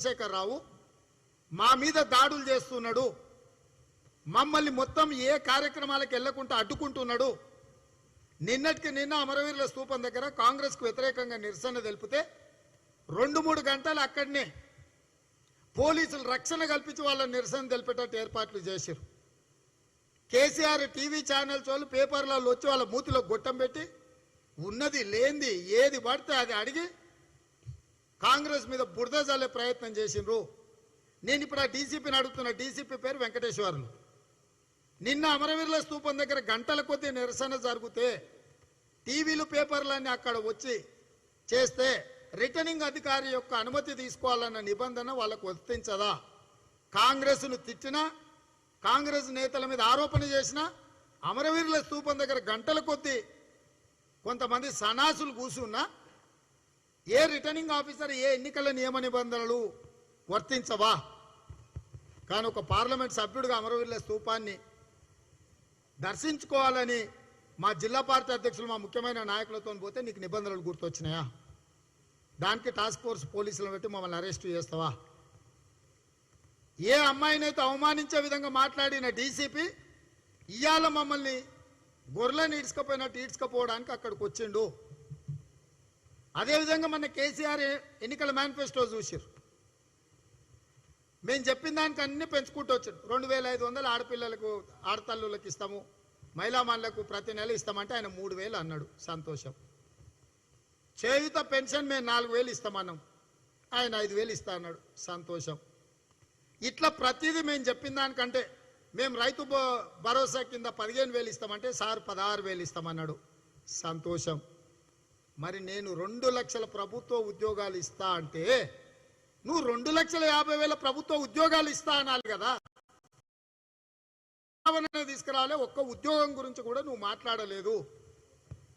చంద్రశేఖరరావు మా మీద దాడులు చేస్తున్నాడు. మమ్మల్ని మొత్తం ఏ కార్యక్రమాలకు వెళ్ళకుండా అడ్డుకుంటున్నాడు. నిన్నటికి నిన్న అమరవీరుల స్థూపం దగ్గర కాంగ్రెస్కు వ్యతిరేకంగా నిరసన తెలిపితే రెండు మూడు గంటలు అక్కడనే పోలీసులు రక్షణ కల్పించి వాళ్ళ నిరసన తెలిపేటట్టు ఏర్పాట్లు చేశారు కేసీఆర్ టీవీ ఛానల్స్ వాళ్ళు పేపర్లలో వచ్చి వాళ్ళ మూతిలో గొట్టం పెట్టి ఉన్నది లేనిది ఏది పడితే అది అడిగి కాంగ్రెస్ మీద బురద జల్లే ప్రయత్నం చేసిండ్రు. నేను ఇప్పుడు ఆ డీసీపీని అడుగుతున్న డీసీపీ పేరు వెంకటేశ్వర్లు. నిన్న అమరవీరుల స్థూపం దగ్గర గంటల కొద్దీ నిరసన జరిగితే టీవీలు పేపర్లన్నీ అక్కడ వచ్చి చేస్తే రిటర్నింగ్ అధికారి యొక్క అనుమతి తీసుకోవాలన్న నిబంధన వాళ్ళకు వర్తించదా? కాంగ్రెస్ను తిట్టినా కాంగ్రెస్ నేతల మీద ఆరోపణ చేసినా అమరవీరుల స్థూపం దగ్గర గంటల కొద్దీ కొంతమంది సనాసులు కూసున్నా ఏ రిటర్నింగ్ ఆఫీసర్ ఏ ఎన్నికల నియమ నిబంధనలు వర్తించవా? కానీ ఒక పార్లమెంట్ సభ్యుడిగా అమరవీరుల స్థూపాన్ని దర్శించుకోవాలని మా జిల్లా పార్టీ అధ్యక్షులు మా ముఖ్యమైన నాయకులతో పోతే నీకు నిబంధనలు గుర్తొచ్చినాయా? దానికి టాస్క్ ఫోర్స్ పోలీసులను పెట్టి మమ్మల్ని అరెస్ట్ చేస్తావా? ఏ అమ్మాయినైతే అవమానించే విధంగా మాట్లాడిన డీసీపీ ఇవాళ మమ్మల్ని గొర్రెలను ఈడ్చుకపోయినట్టు ఈడ్చుకపోవడానికి అక్కడికి వచ్చిండు. అదేవిధంగా మన కేసీఆర్ ఎన్నికల మేనిఫెస్టో చూసారు మేము చెప్పిన దానికి అన్ని పెంచుకుంటూ వచ్చాడు రెండు వేల ఐదు వందలు ఆడపిల్లలకు ఆడతల్లులకు ఇస్తాము. మహిళామణులకు ప్రతి నెల ఇస్తామంటే ఆయన మూడు వేలు అన్నాడు సంతోషం. చేయుత పెన్షన్ మేము నాలుగు వేలు ఇస్తామన్నాం. ఆయన ఐదు వేలు ఇస్తా అన్నాడు సంతోషం. ఇట్లా ప్రతిదీ మేము చెప్పిన దానికంటే మేము రైతు భరోసా కింద పదిహేను వేలు ఇస్తామంటే సార్ పదహారు వేలు ఇస్తామన్నాడు సంతోషం. మరి నేను రెండు లక్షల ప్రభుత్వ ఉద్యోగాలు ఇస్తా అంటే నువ్వు రెండు లక్షల యాభై వేల ప్రభుత్వ ఉద్యోగాలు ఇస్తా అనాలి కదా. తీసుకురాలే ఒక్క ఉద్యోగం గురించి కూడా నువ్వు మాట్లాడలేదు.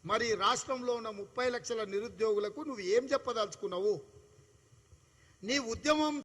మరి రాష్ట్రంలో ఉన్న ముప్పై లక్షల నిరుద్యోగులకు నువ్వు ఏం చెప్పదలుచుకున్నావు? నీ ఉద్యమం